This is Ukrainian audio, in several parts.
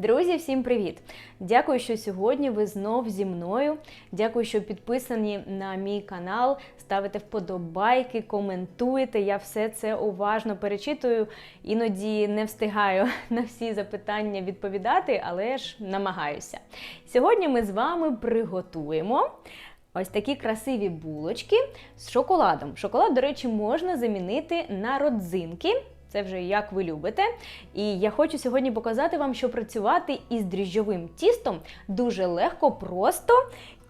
Друзі, всім привіт! Дякую, що сьогодні ви знов зі мною. Дякую, що підписані на мій канал, ставите вподобайки, коментуєте. Я все це уважно перечитую. Іноді не встигаю на всі запитання відповідати, але ж намагаюся. Сьогодні ми з вами приготуємо. Ось такі красиві булочки з шоколадом. Шоколад, до речі, можна замінити на родзинки. Це вже як ви любите. І я хочу сьогодні показати вам, що працювати із дріжджовим тістом дуже легко, просто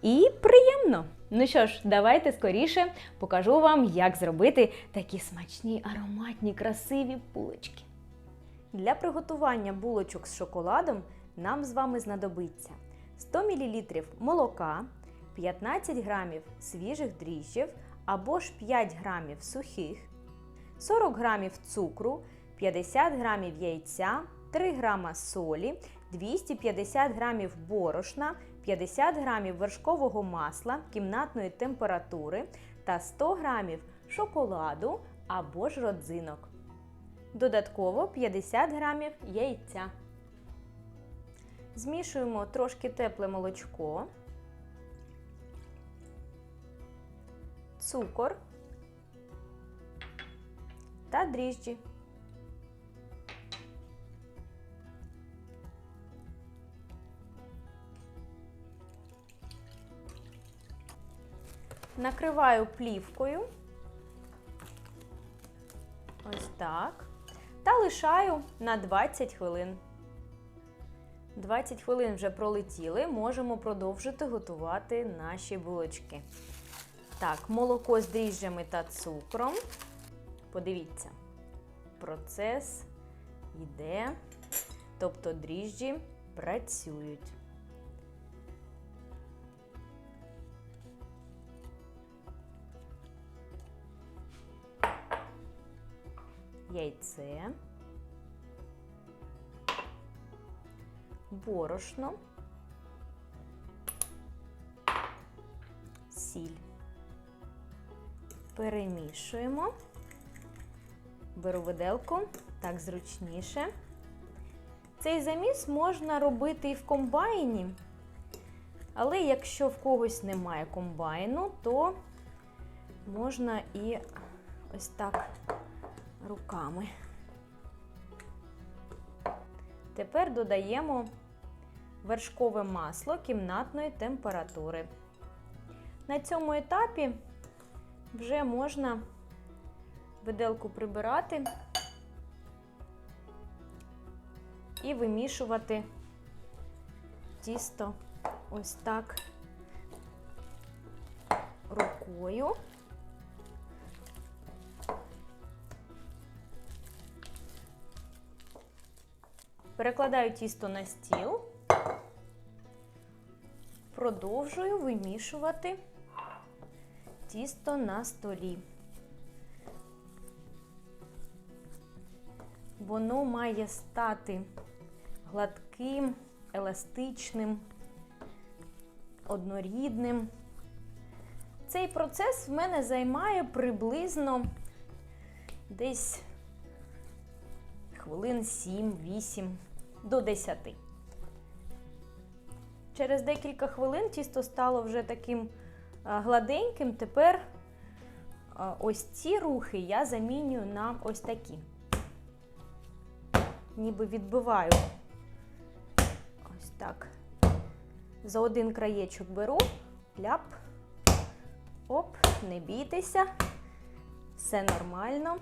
і приємно. Ну що ж, давайте скоріше покажу вам, як зробити такі смачні, ароматні, красиві булочки. Для приготування булочок з шоколадом нам з вами знадобиться 100 мл молока, 15 грамів свіжих дріжджів або ж 5 грамів сухих. 40 грамів цукру, 50 грамів яйця, 3 грама солі, 250 грамів борошна, 50 грамів вершкового масла кімнатної температури та 100 грамів шоколаду або ж родзинок. Додатково 50 грамів яйця. Змішуємо трошки тепле молочко, цукор та дріжджі. Накриваю плівкою. Ось так. Та лишаю на 20 хвилин. 20 хвилин вже пролетіли, можемо продовжити готувати наші булочки. Так, молоко з дріжджами та цукром. Подивіться, процес йде, тобто дріжджі працюють. Яйце, борошно, сіль. Перемішуємо. Беру виделку, так зручніше. Цей заміс можна робити і в комбайні, але якщо в когось немає комбайну, то можна і ось так руками. Тепер додаємо вершкове масло кімнатної температури. На цьому етапі вже можна виделку прибирати і вимішувати тісто ось так рукою. Перекладаю тісто на стіл, продовжую вимішувати тісто на столі. Воно має стати гладким, еластичним, однорідним. Цей процес в мене займає приблизно десь хвилин 7-8 до 10. Через декілька хвилин тісто стало вже таким гладеньким. Тепер ось ці рухи я замінюю на ось такі ніби відбиваю. Ось так. За один краєчок беру, ляп, оп, не бійтеся, все нормально.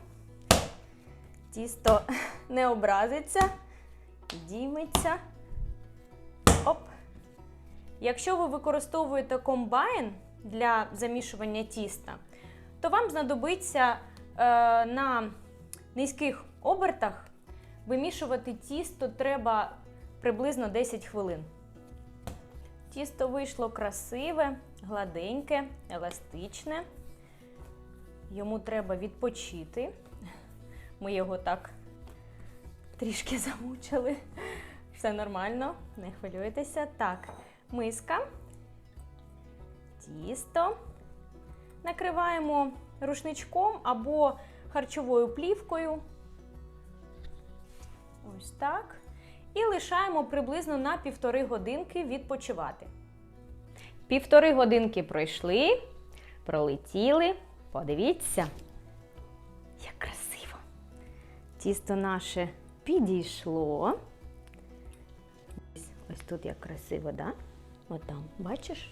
Тісто не образиться, дійметься. Оп. Якщо ви використовуєте комбайн для замішування тіста, то вам знадобиться е, на низьких обертах Вимішувати тісто треба приблизно 10 хвилин. Тісто вийшло красиве, гладеньке, еластичне. Йому треба відпочити. Ми його так трішки замучили. Все нормально, не хвилюйтеся. Так, миска, тісто. Накриваємо рушничком або харчовою плівкою. Ось так. І лишаємо приблизно на півтори годинки відпочивати. Півтори годинки пройшли, пролетіли. Подивіться, як красиво. Тісто наше підійшло. Ось, тут як красиво, да? От там, бачиш?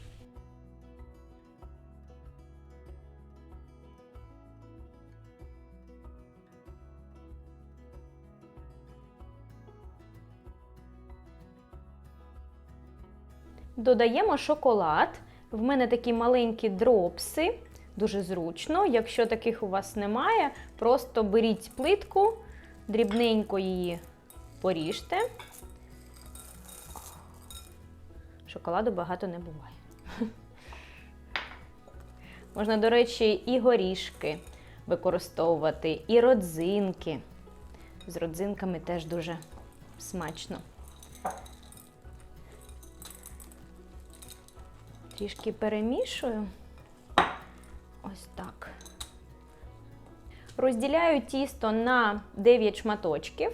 Додаємо шоколад. В мене такі маленькі дропси, дуже зручно. Якщо таких у вас немає, просто беріть плитку, дрібненько її поріжте. Шоколаду багато не буває. Можна, до речі, і горішки використовувати, і родзинки. З родзинками теж дуже смачно. Трішки перемішую. Ось так. Розділяю тісто на 9 шматочків,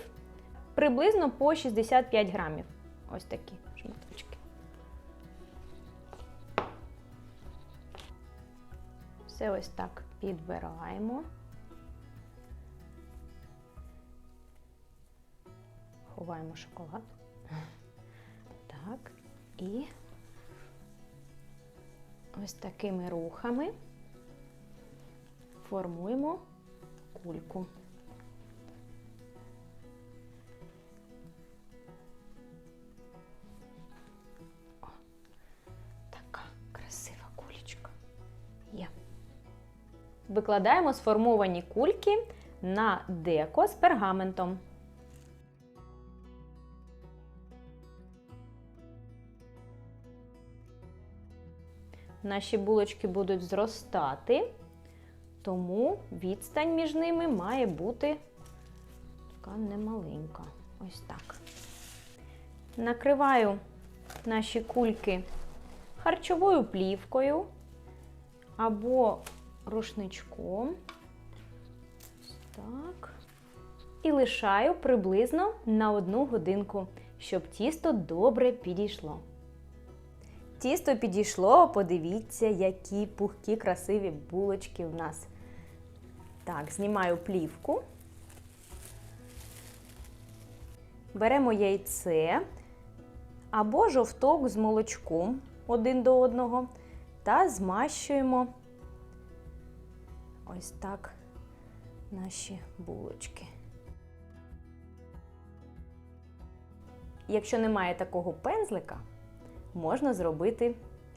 приблизно по 65 грамів. Ось такі шматочки. Все ось так підбираємо. Ховаємо шоколад. Так. І ось такими рухами формуємо кульку. О, така красива кулечка. Є. Викладаємо сформовані кульки на деко з пергаментом. Наші булочки будуть зростати, тому відстань між ними має бути така немаленька. Ось так. Накриваю наші кульки харчовою плівкою або рушничком. Ось так. І лишаю приблизно на одну годинку, щоб тісто добре підійшло. Тісто підійшло, подивіться, які пухкі, красиві булочки в нас. Так, знімаю плівку. Беремо яйце або жовток з молочком один до одного та змащуємо ось так наші булочки. Якщо немає такого пензлика, можна зробити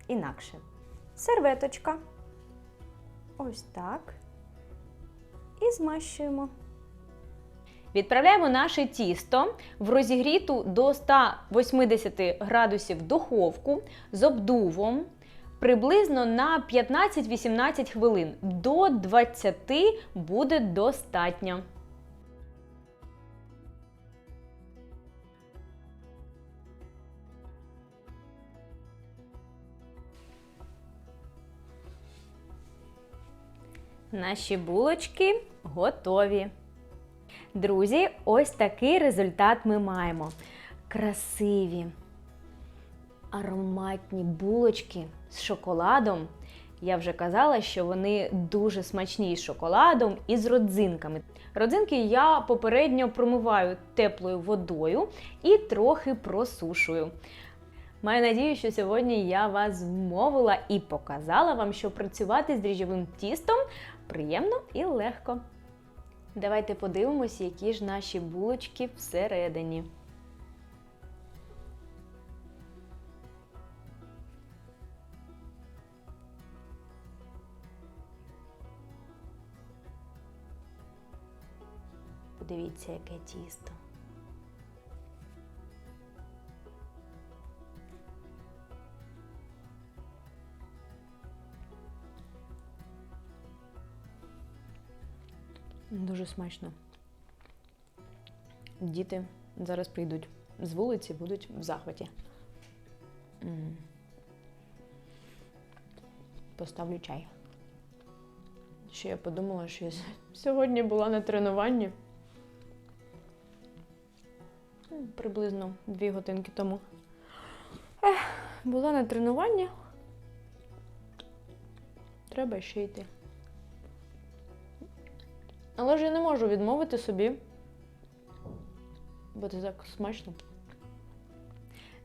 інакше. Серветочка. Ось так. І змащуємо. Відправляємо наше тісто в розігріту до 180 градусів духовку з обдувом приблизно на 15-18 хвилин. До 20 буде достатньо. Наші булочки готові. Друзі, ось такий результат ми маємо. Красиві, ароматні булочки з шоколадом. Я вже казала, що вони дуже смачні з шоколадом і з родзинками. Родзинки я попередньо промиваю теплою водою і трохи просушую. Маю надію, що сьогодні я вас вмовила і показала вам, що працювати з дріжджовим тістом приємно і легко. Давайте подивимось, які ж наші булочки всередині. Подивіться, яке тісто. Дуже смачно. Діти зараз прийдуть з вулиці, будуть в захваті. Поставлю чай. Ще я подумала, що я сьогодні була на тренуванні. приблизно дві годинки тому. Ех, була на тренуванні. Треба ще йти. Але ж я не можу відмовити собі, бо це так смачно.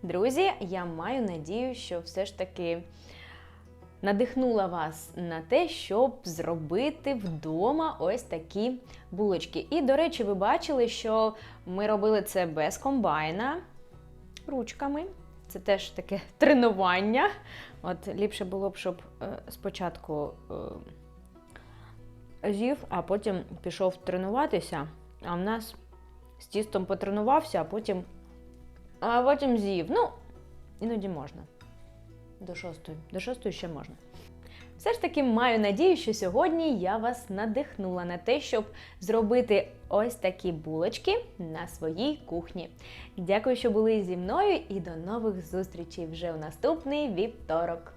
Друзі, я маю надію, що все ж таки надихнула вас на те, щоб зробити вдома ось такі булочки. І, до речі, ви бачили, що ми робили це без комбайна ручками. Це теж таке тренування. От ліпше було б, щоб е, спочатку з'їв, а потім пішов тренуватися. А в нас з тістом потренувався, а потім, а потім з'їв. Ну, іноді можна. До шостої. До шостої ще можна. Все ж таки маю надію, що сьогодні я вас надихнула на те, щоб зробити ось такі булочки на своїй кухні. Дякую, що були зі мною, і до нових зустрічей вже у наступний вівторок.